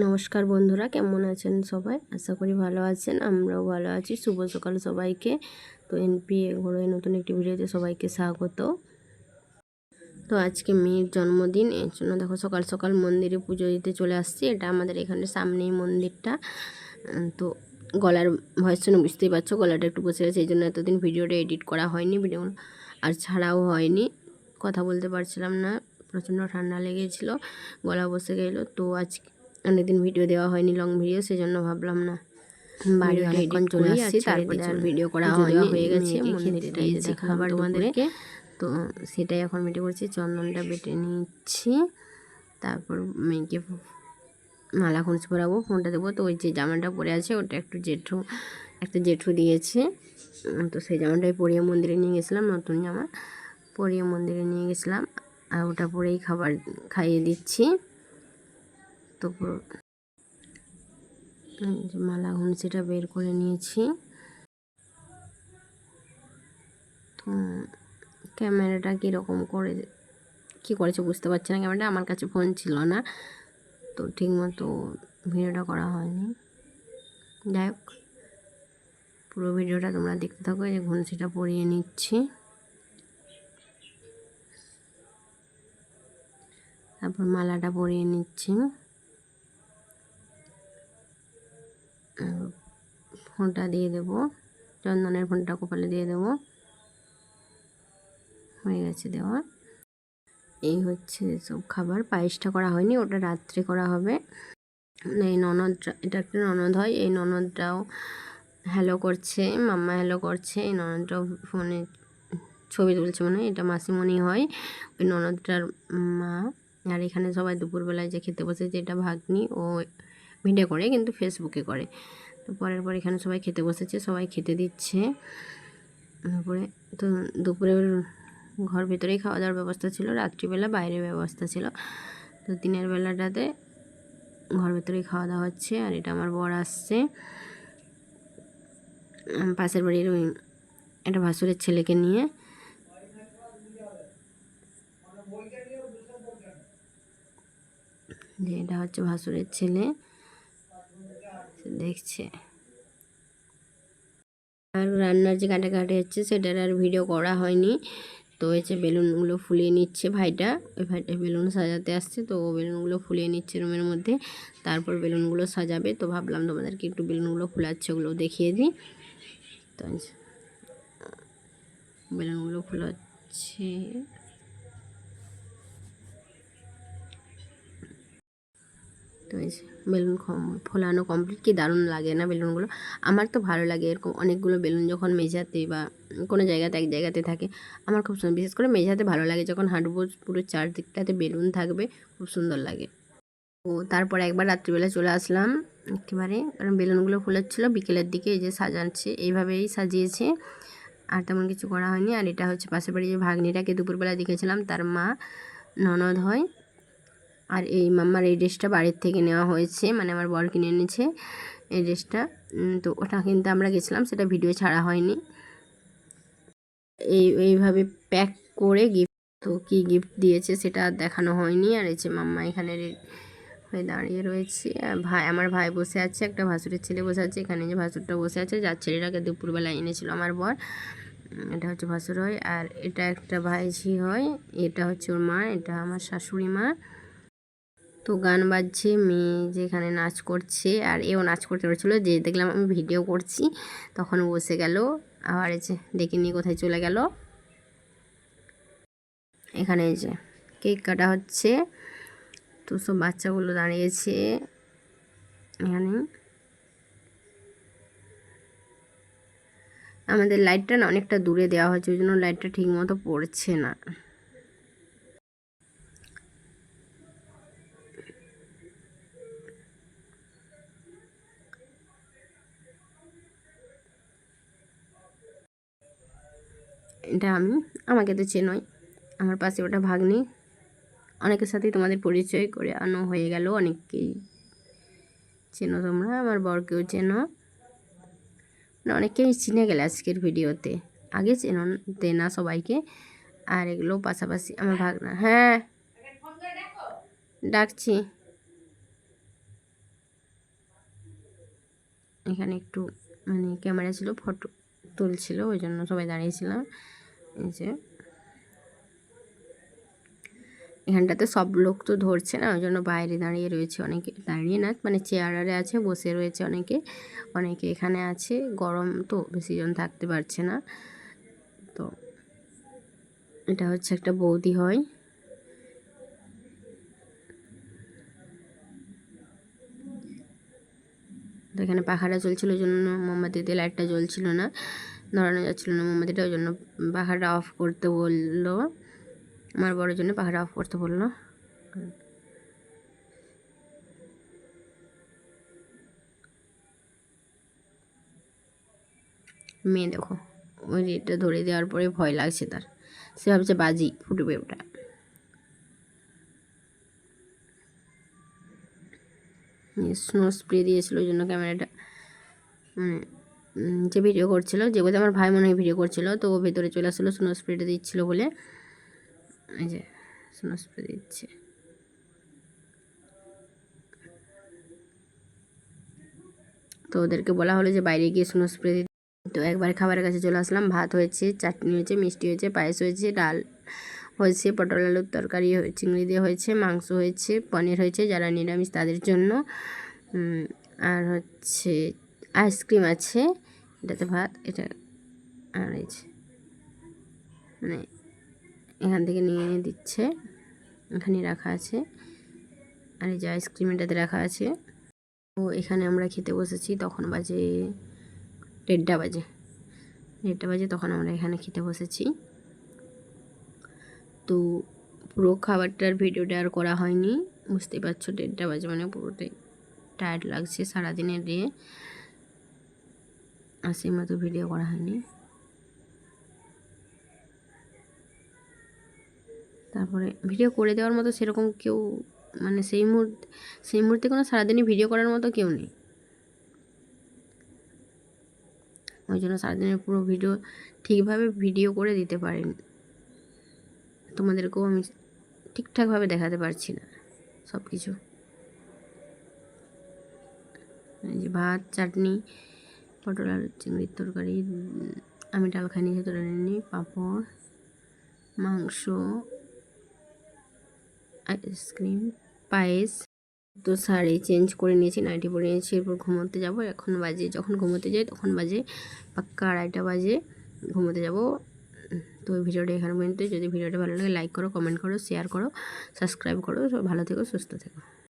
নমস্কার বন্ধুরা, কেমন আছেন সবাই? আশা করি ভালো আছেন, আমরাও ভালো আছি। শুভ সকাল সবাইকে। তো এনপি ঘরে নতুন একটি ভিডিওতে সবাইকে স্বাগত। তো আজকে মেয়ের জন্মদিন, এর জন্য দেখো সকাল সকাল মন্দিরে পুজো দিতে চলে আসছি। এটা আমাদের এখানে সামনেই মন্দিরটা। তো গলার ভয়েস শুনে বুঝতেই পারছ, গলাটা একটু বসে গেছে, এই জন্য এতদিন ভিডিওটা এডিট করা হয়নি, ভিডিও আর ছাড়াও হয়নি। কথা বলতে পারছিলাম না, প্রচণ্ড ঠান্ডা লেগেছিল, গলা বসে গেল। তো আজকে অনেকদিন ভিডিও দেওয়া হয়নি লং ভিডিও সেজন্য ভাবলাম না। বাড়ি অনেকক্ষণ চলে আসছি তারপরে আর ভিডিও করা হয়নি। হয়ে গেছে মন্দিরটাই দেখালাম তোমাদেরকে তো সেটাই এখন বেটে করছি চন্দনটা বেটে নিচ্ছি। তারপর মেয়েকে মালা খুঁজ পরাবো ফোনটা দেবো। তো ওই যে জামাটা পরে আছে ওটা একটু জেঠু একটা জেঠু দিয়েছে। তো সেই জামাটাই পরিয়ে মন্দিরে নিয়ে গেছিলাম নতুন জামা। পরিয়ে মন্দিরে নিয়ে গেছিলাম আর ওটা পরেই খাবার খাইয়ে দিচ্ছি। তো পুরো মালা ঘুনসিটা বের করে নিয়েছি। তো ক্যামেরাটা কীরকম করে, কী করেছে বুঝতে পারছি না। ক্যামেরাটা আমার কাছে ফোন ছিল না, তো ঠিক মতো ভিডিওটা করা হয়নি। যাই হোক, পুরো ভিডিওটা তোমরা দেখতে থাকো যে ঘুনসিটা পরিয়ে নিচ্ছি। তারপর মালাটা পরিয়ে নিচ্ছি। ফোনটা দিয়ে দেবো। চন্দনের ফোনটা কপালে দিয়ে দেবো। হয়ে গেছে দেওয়া। এই হচ্ছে সব খাবার। পায়েসটা করা হয়নি, ওটা রাত্রে করা হবে। এই ননদটা এটা একটা ননদ হয়। এই ননদটাও হ্যালো করছে, মাম্মা হ্যালো করছে। এই ননদটাও ফোনে ছবি তুলছে মনে হয়। এটা মাসিমণি হয়। ওই ননদটার মা। আর এখানে সবাই দুপুরবেলায় যে খেতে বসেছে এটা ভাগ্নি ও ভিডিও করে, কিন্তু ফেসবুকে করে। তো পরের পর এখানে সবাই খেতে বসেছে, সবাই খেতে দিচ্ছে। তারপরে তো দুপুরে ঘর ভেতরেই খাওয়া দাওয়ার ব্যবস্থা ছিল, রাত্রিবেলা বাইরে ব্যবস্থা ছিল। তো দিনের বেলাটাতে ঘর ভেতরেই খাওয়া দাওয়া হচ্ছে আর এটা আমার বর আসছে। পাশের বাড়ির ওই একটা ভাসুরের ছেলেকে নিয়ে। যে এটা হচ্ছে ভাসুরের ছেলে। দেখছে। আর রান্নার যে কাটাকাটি হচ্ছে, সেটার আর ভিডিও করা হয়নি। তো হচ্ছে বেলুনগুলো ফুলিয়ে নিচ্ছে ভাইটা। ওই ভাইটা বেলুন সাজাতে আসছে, তো ও বেলুনগুলো ফুলিয়ে নিচ্ছে রুমের মধ্যে। তারপর বেলুনগুলো সাজাবে। তো ভাবলাম তোমাদেরকে একটু বেলুনগুলো ফুলাচ্ছে ওগুলো দেখিয়ে দিই। তো বেলুনগুলো ফুলাচ্ছে। বেলুন ফোলানো কমপ্লিট কি দারুণ লাগে না বেলুনগুলো? আমার তো ভালো লাগে এরকম অনেকগুলো বেলুন যখন মেঝাতে বা কোনো জায়গাতে এক জায়গাতে থাকে, আমার খুব সুন্দর। বিশেষ করে মেঝাতে ভালো লাগে, যখন হাঁটবো পুরো চারদিকটাতে বেলুন থাকবে, খুব সুন্দর লাগে। ও, তারপর একবার রাত্রিবেলা চলে আসলাম, একেবারে, কারণ বেলুনগুলো ফুলাচ্ছিলো, বিকেলের দিকে এই যে সাজাচ্ছে, এইভাবেই সাজিয়েছে। আর তেমন কিছু করা হয়নি। আর এটা হচ্ছে পাশের বাড়ি যে ভাগ্নিটাকে দুপুরবেলা দেখেছিলাম, তার মা, ননদ হয় আর এই মাম্মার এই ড্রেসটা বাড়ির থেকে নেওয়া হয়েছে মানে আমার বর কিনে এনেছে এই ড্রেসটা। তো ওটা কিন্তু আমরা গেছিলাম, সেটা ভিডিও ছাড়া হয়নি। এই, এইভাবে প্যাক করে গিফট তো কি গিফট দিয়েছে সেটা দেখানো হয়নি। আর এই যে মাম্মা এখানে হয়ে দাঁড়িয়ে রয়েছে। ভাই, আমার ভাই বসে আছে, একটা ভাসুরের ছেলে বসে আছে, এখানে যে ভাসুরটা বসে আছে, যার ছেলেটাকে দুপুরবেলা এনেছিল আমার বর। এটা হচ্ছে ভাসুর হয় আর এটা একটা ভাইঝি হয়, এটা হচ্ছে ওর মা, এটা আমার শাশুড়ি মা। তো গান বাজছে, মেয়ে যেখানে নাচ করছে আর এও নাচ করতে পারছিল। যে দেখলাম আমি ভিডিও করছি, তখন বসে গেল। আবার যে ডেকে নিয়ে কোথায় চলে গেল। এখানে যে কেক কাটা হচ্ছে। তো সব বাচ্চাগুলো দাঁড়িয়েছে এখানে। আমাদের লাইটটা না অনেকটা দূরে দেওয়া হয়েছে, ওই জন্য লাইটটা ঠিক মতো পড়ছে না। এটা আমি, আমাকে তো চেনই। আমার পাশে ওটা ভাগ্নি। অনেকের সাথেই তোমাদের পরিচয় করে আনো হয়ে গেল, অনেককেই চেনো তোমরা, আমার বরকেও চেনো। মানে অনেককেই চিনে গেলে আজকের ভিডিওতে। আগে চেনো না সবাইকে। আর এগুলো পাশাপাশি আমার ভাগনা। হ্যাঁ ডাকছি। এখানে একটু মানে ক্যামেরা ছিল, ফটো তুলছিল, ওই জন্য সবাই দাঁড়িয়েছিলাম এই যে। এখানটাতে সব লোক তো ধরছে না, ওই জন্য বাইরে দাঁড়িয়ে রয়েছে অনেকে। দাঁড়িয়ে না মানে চেয়ারে আছে, বসে রয়েছে অনেকে। অনেকে এখানে আছে, গরম তো, বেশি জন থাকতে পারছে না। তো এটা হচ্ছে একটা বৌদি হয়। তো এখানে পাখাটা চলছিল ওই জন্য মোমবাতিতে লাইটটা জ্বলছিল না। ধরানো যাচ্ছিল না মোমবাতিটা ওই জন্য পাখাটা অফ করতে বলল। আমার বড়োর জন্য পাখাটা অফ করতে বলল। মেয়ে দেখো, ওই রেটটা ধরে দেওয়ার পরে ভয় লাগছে তার। সে ভাবছে বাজি, ফুটবে ওটা। স্নো স্প্রে দিয়েছিল ওই জন্য ক্যামেরাটা। মানে যে ভিডিও করছিল, যে বলতে আমার ভাই মনে হয় ভিডিও করছিল, তো ও ভেতরে চলে আসলো স্নো স্প্রেটা দিচ্ছিল বলে। এই যে স্নো স্প্রে দিচ্ছে। তো ওদেরকে বলা হলো যে বাইরে গিয়ে স্নো স্প্রে তো একবার খাবারের কাছে চলে আসলাম, ভাত হয়েছে, চাটনি হয়েছে, মিষ্টি হয়েছে, পায়েস হয়েছে, ডাল হয়েছে, পটল আলুর তরকারি চিংড়ি দিয়ে হয়েছে, মাংস হয়েছে, পনির হয়েছে, যারা নিরামিষ তাদের জন্য। আর হচ্ছে আইসক্রিম আছে, এটাতে ভাত, এটা আর এই মানে এখান থেকে নিয়ে নিয়ে দিচ্ছে, এখানে রাখা আছে, আর এই যে আইসক্রিম এটাতে রাখা আছে। তো এখানে আমরা খেতে বসেছি, তখন বাজে দেড়টা বাজে দেড়টা বাজে তখন আমরা এখানে খেতে বসেছি। তো পুরো খাবারটার ভিডিওটা আর করা হয়নি, বুঝতেই পারছ দেড়টা বাজে মানে পুরোটাই টায়ার্ড লাগছে সারাদিনের দিয়ে। আর সেই মতো ভিডিও করা হয়নি। তারপরে ভিডিও করে দেওয়ার মতো সেরকম কেউ মানে সেই মুহূর্তে সেই মুহূর্তে কোনো সারাদিনই ভিডিও করার মতো কেউ নেই। ওই জন্য সারাদিনের পুরো ভিডিও ঠিকভাবে ভিডিও করে দিতে পারিনি। তোমাদেরকেও আমি ঠিকঠাকভাবে দেখাতে পারছি না সব কিছু ভাত, চাটনি পটল আর চিংড়ির তরকারি আমি ডাল খাই খাইনি ভেতরে নিই পাঁপড়, মাংস আইসক্রিম পায়েস, তো শাড়ি চেঞ্জ করে নিয়েছি নাইটি পরে নিয়েছি, এরপর ঘুমোতে যাব, এখন বাজে, যখন ঘুমোতে যাই তখন বাজে পাক্কা আড়াইটা বাজে, ঘুমোতে যাব। তো ভিডিওটা এখানে পর্যন্ত যদি ভিডিওটা ভালো লাগে লাইক করো কমেন্ট করো শেয়ার করো সাবস্ক্রাইব করো, সব ভালো থেকো, সুস্থ থেকো।